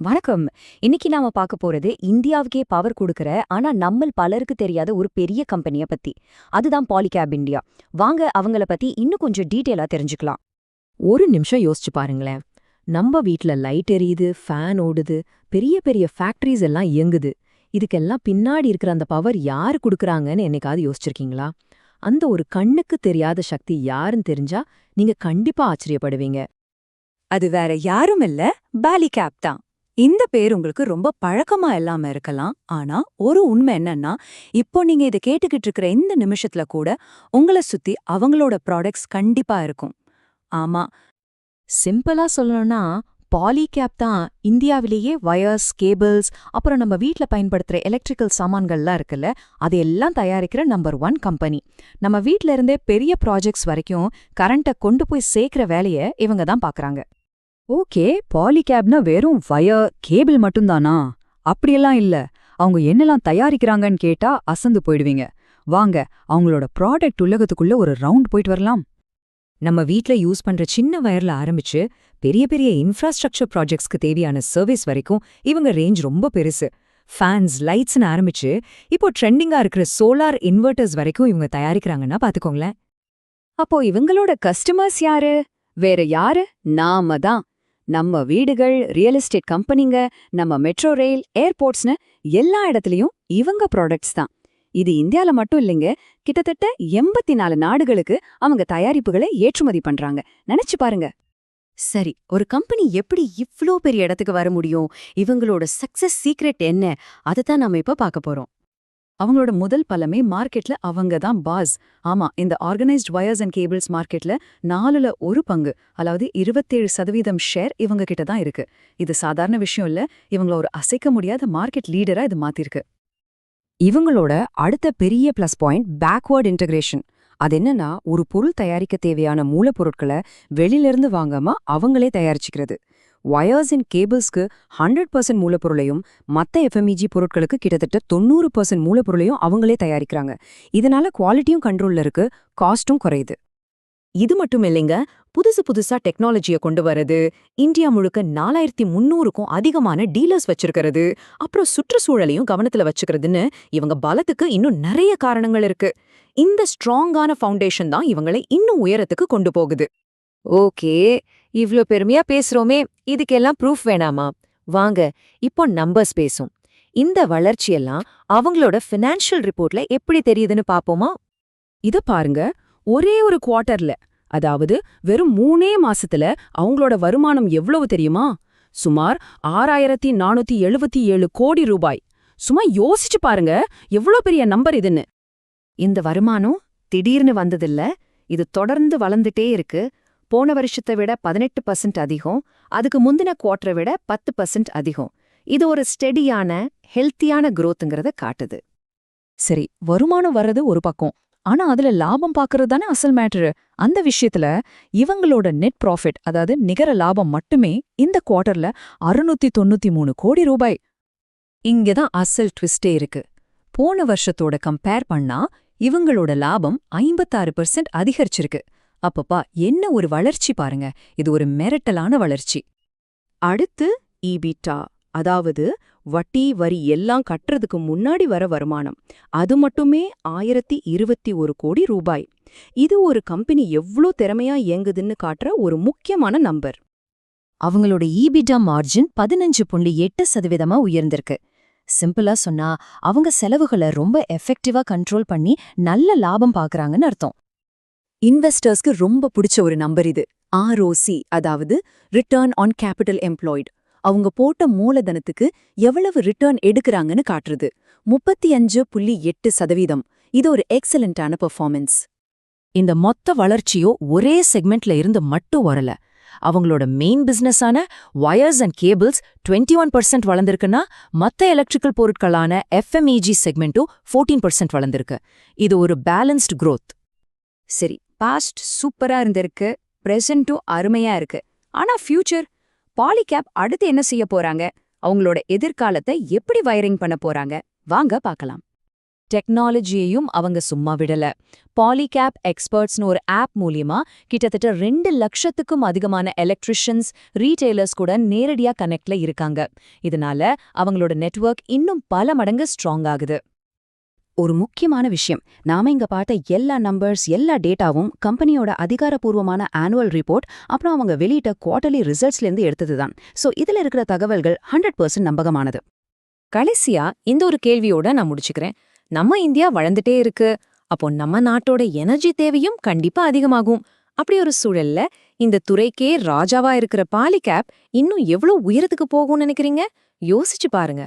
வணக்கம். இன்னைக்கு நாம பார்க்க போறது இந்தியாவுக்கே பவர் கொடுக்கற ஆனா நம்மள் பலருக்கு தெரியாத ஒரு பெரிய கம்பெனிய பத்தி. அதுதான் பாலிகேப் இந்தியா வாங்க அவங்கள பத்தி இன்னும் கொஞ்சம் டீட்டெயிலா தெரிஞ்சுக்கலாம். ஒரு நிமிஷம் யோசிச்சு பாருங்களேன். நம்ம வீட்ல லைட் எரியுது ஃபேன் ஓடுது பெரிய பெரிய ஃபேக்டரிஸ் எல்லாம் இயங்குது. இதுக்கெல்லாம் பின்னாடி இருக்கிற அந்த பவர் யாரு குடுக்கறாங்கன்னு என்னைக்காவது யோசிச்சிருக்கீங்களா? அந்த ஒரு கண்ணுக்கு தெரியாத சக்தி யாருன்னு தெரிஞ்சா நீங்க கண்டிப்பா ஆச்சரியப்படுவீங்க. அது வேற யாரும் இல்ல பாலிகேப் தான். இந்த பேர் உங்களுக்கு ரொம்ப பழக்கமா இல்லாம இருக்கலாம். ஆனா ஒரு உண்மை என்னன்னா இப்போ நீங்க இதை கேட்டுக்கிட்டு இருக்கிற இந்த நிமிஷத்துல கூட உங்கள சுத்தி அவங்களோட ப்ராடக்ட்ஸ் கண்டிப்பா இருக்கும். ஆமா. சிம்பிளா சொல்லணும்னா பாலிகேப் தான் இந்தியாவிலேயே வயர்ஸ் கேபிள்ஸ் அப்புறம் நம்ம வீட்ல பயன்படுத்துற எலக்ட்ரிக்கல் சாமான்கள்லாம் இருக்குல்ல அதையெல்லாம் தயாரிக்கிற நம்பர் ஒன் கம்பெனி நம்ம வீட்ல இருந்தே பெரிய ப்ராஜெக்ட்ஸ் வரைக்கும் கரண்ட்டை கொண்டு போய் சேர்க்கிற வேலைய இவங்க தான் பாக்குறாங்க ஓகே பாலிகேப்னா வெறும் வயர் கேபிள் மட்டும்தானா? அப்படியெல்லாம் இல்ல. அவங்க என்னெல்லாம் தயாரிக்கிறாங்கன்னு கேட்டா அசந்து போயிடுவீங்க. வாங்க அவங்களோட ப்ராடக்ட் உலகத்துக்குள்ள ஒரு ரவுண்ட் போயிட்டு வரலாம். நம்ம வீட்ல யூஸ் பண்ற சின்ன வயர்ல ஆரம்பிச்சு பெரிய பெரிய இன்ஃப்ராஸ்ட்ரக்சர் ப்ராஜெக்ட்ஸ்க்கு தேவையான சர்வீஸ் வரைக்கும் இவங்க ரேஞ்ச் ரொம்ப பெருசு. ஃபேன்ஸ் லைட்ஸ்னு ஆரம்பிச்சு இப்போ ட்ரெண்டிங்கா இருக்கிற சோலார் இன்வெர்ட்டர்ஸ் வரைக்கும் இவங்க தயாரிக்கிறாங்கன்னா பாத்துக்கோங்களேன். அப்போ இவங்களோட கஸ்டமர்ஸ் யாரு? வேற யாரு? நாம தான். நம்ம வீடுகள் ரியல் எஸ்டேட் கம்பெனிங்க நம்ம மெட்ரோ ரயில் ஏர்போர்ட்ஸ்னு எல்லா இடத்துலயும் இவங்க ப்ராடக்ட்ஸ் தான். இது இந்தியால மட்டும் இல்லைங்க கிட்டத்தட்ட எண்பத்தி நாலு நாடுகளுக்கு அவங்க தயாரிப்புகளை ஏற்றுமதி பண்றாங்க. நினைச்சு பாருங்க. சரி ஒரு கம்பெனி எப்படி இவ்ளோ பெரிய இடத்துக்கு வர முடியும்? இவங்களோட சக்சஸ் சீக்ரெட் என்ன? அதை தான் நம்ம இப்ப பார்க்க போறோம். அவங்களோட முதல் பலமே மார்க்கெட்ல அவங்க தான் பாஸ் ஆமா இந்த ஆர்கனைஸ்ட் வயர்ஸ் அண்ட் கேபிள்ஸ் மார்க்கெட்ல நாலுல ஒரு பங்கு அதாவது இருபத்தேழு சதவீதம் ஷேர் இவங்க கிட்ட தான் இருக்கு. இது சாதாரண விஷயம் இல்ல இவங்கள ஒரு அசைக்க முடியாத மார்க்கெட் லீடரா இது மாத்திருக்கு. இவங்களோட அடுத்த பெரிய பிளஸ் பாயிண்ட் பேக்வர்ட் இன்டகிரேஷன் அது என்னன்னா ஒரு பொருள் தயாரிக்க தேவையான மூலப்பொருட்களை வெளியிலிருந்து வாங்காம அவங்களே தயாரிச்சுக்கிறது. வயர்ஸ் அண்ட் கேபிள்ஸ்க்கு ஹண்ட்ரட் பர்சன்ட் மூலப்பொருளையும் மத்த எஃப்எம்இஜி பொருட்களுக்கு கிட்டத்தட்ட தொண்ணூறு பர்சன்ட் மூலப்பொருளையும் அவங்களே தயாரிக்கிறாங்க. இதனால குவாலிட்டியும் கண்ட்ரோல்ல இருக்கு காஸ்ட்டும் குறையுது. இது மட்டும் இல்லைங்க புதுசு புதுசா டெக்னாலஜிய கொண்டு வரது இந்தியா முழுக்க நாலாயிரத்தி முன்னூறுக்கும் அதிகமான டீலர்ஸ் வச்சிருக்கிறது அப்புறம் சுற்றுச்சூழலையும் கவனத்துல வச்சுக்கிறதுன்னு இவங்க பலத்துக்கு இன்னும் நிறைய காரணங்கள் இருக்கு. இந்த ஸ்ட்ராங்கான ஃபவுண்டேஷன் தான் இவங்களை இன்னும் உயரத்துக்கு கொண்டு போகுது. ஓகே. இவ்ளோ பெருமையா பேசுறோமே இதுக்கெல்லாம் ப்ரூஃப் வேணாமா? வாங்க இப்போ நம்பர்ஸ் பேசும். இந்த வளர்ச்சியெல்லாம் அவங்களோட ஃபினான்ஷியல் ரிப்போர்ட்ல எப்படி தெரியுதுன்னு பாப்போமா? இத பாருங்க ஒரே ஒரு குவார்ட்டர்ல அதாவது வெறும் மூணே மாசத்துல அவங்களோட வருமானம் எவ்வளவு தெரியுமா? சுமார் ஆறாயிரத்தி நானூத்தி எழுபத்தி ஏழு கோடி ரூபாய். சும்மா யோசிச்சு பாருங்க எவ்வளோ பெரிய நம்பர் இதுன்னு. இந்த வருமானம் திடீர்னு வந்ததில்ல இது தொடர்ந்து வளர்ந்துட்டே இருக்கு. போன வருஷத்தை விட பதினெட்டு பர்சன்ட் அதிகம் அதுக்கு முந்தின குவார்ட்டரை விட பத்து பர்சன்ட் அதிகம். இது ஒரு ஸ்டெடியான ஹெல்த்தியான குரோத்துங்கிறத காட்டுது. சரி வருமானம் வர்றது ஒரு பக்கம். ஆனா அதுல லாபம் பாக்குறது தானே அசல் மேட்டரு அந்த விஷயத்துல இவங்களோட நெட் ப்ராஃபிட் அதாவது நிகர லாபம் மட்டுமே இந்த குவார்டர்ல அறுநூத்தி தொண்ணூத்தி மூணு கோடி ரூபாய். இங்கதான் அசல் ட்விஸ்டே இருக்கு. போன வருஷத்தோட கம்பேர் பண்ணா இவங்களோட லாபம் ஐம்பத்தாறு பெர்சென்ட் அதிகரிச்சிருக்கு. அப்பப்பா என்ன ஒரு வளர்ச்சி பாருங்க. இது ஒரு மிரட்டலான வளர்ச்சி. அடுத்து ஈபிட்டா அதாவது வட்டி வரி எல்லாம் கட்டுறதுக்கு முன்னாடி வர வருமானம். அது மட்டுமே ஆயிரத்தி இருபத்தி ஒரு கோடி ரூபாய். இது ஒரு கம்பெனி எவ்ளோ திறமையா இயங்குதுன்னு காட்டுற ஒரு முக்கியமான நம்பர். அவங்களோட ஈபிடா மார்ஜின் பதினஞ்சு புள்ளி எட்டு சதவீதமா உயர்ந்திருக்கு. சிம்பிளா சொன்னா அவங்க செலவுகளை ரொம்ப எஃபெக்டிவா கண்ட்ரோல் பண்ணி நல்ல லாபம் பாக்குறாங்கன்னு அர்த்தம். இன்வெஸ்டர்ஸ்க்கு ரொம்ப பிடிச்ச ஒரு நம்பர் இது. ஆர்ஓசி அதாவது ரிட்டர்ன் ஆன் கேபிட்டல் எம்ப்ளாய்டு அவங்க போட்ட மூலதனத்துக்கு எவ்வளவு ரிட்டர்ன் எடுக்கிறாங்கன்னு காட்டுறது. முப்பத்தி அஞ்சு புள்ளி எட்டு சதவீதம். இது ஒரு எக்ஸலண்டான பெர்ஃபார்மன்ஸ் இந்த மொத்த வளர்ச்சியோ ஒரே செக்மெண்ட்ல இருந்து மட்டும் வரல. அவங்களோட main பிசினஸான wires and cables 21% one percent வளர்ந்துருக்குன்னா மத்த எலக்ட்ரிக்கல் பொருட்களான எஃப்எம்இஜி செக்மெண்ட்டும் 14% பர்சன்ட் வளர்ந்திருக்கு. இது ஒரு பேலன்ஸ்டு க்ரோத் சரி பாஸ்ட் சூப்பரா இருந்திருக்கு பிரசன்ட்டும் அருமையா இருக்கு. ஆனா ஃபியூச்சர் பாலிகேப் அடுத்து என்ன செய்ய போறாங்க? அவங்களோட எதிர்காலத்தை எப்படி வயரிங் பண்ண போறாங்க? வாங்க பார்க்கலாம். டெக்னாலஜியையும் அவங்க சும்மா விடல. பாலிகேப் எக்ஸ்பர்ட்ஸ்னு ஒரு ஆப் மூலியமா கிட்டத்தட்ட ரெண்டு லட்சத்துக்கும் அதிகமான எலக்ட்ரிஷியன்ஸ் ரீட்டெய்லர்ஸ் கூட நேரடியா கனெக்ட்ல இருக்காங்க. இதனால அவங்களோட நெட்வொர்க் இன்னும் பல மடங்கு ஸ்ட்ராங் ஆகுது. ஒரு முக்கியமான விஷயம். நாம இங்க பார்த்த எல்லா நம்பர்ஸ் எல்லா டேட்டாவும் கம்பெனியோட அதிகாரப்பூர்வமான ஆனுவல் ரிப்போர்ட் அப்புறம் அவங்க வெளியிட்ட குவார்டர்லி ரிசல்ட்ஸ்ல இருந்து எடுத்ததுதான். சோ இதுல இருக்கிற தகவல்கள் ஹண்ட்ரட் பர்சன்ட் நம்பகமானது. கடைசியா இந்த ஒரு கேள்வியோட நான் முடிச்சுக்கிறேன். நம்ம இந்தியா வளர்ந்துட்டே இருக்கு. அப்போ நம்ம நாட்டோட எனர்ஜி தேவையும் கண்டிப்பா அதிகமாகும். அப்படி ஒரு சூழல்ல இந்த துறைக்கே ராஜாவா இருக்கிற பாலிகேப் இன்னும் எவ்வளவு உயரத்துக்கு போகும்னு நினைக்கிறீங்க? யோசிச்சு பாருங்க.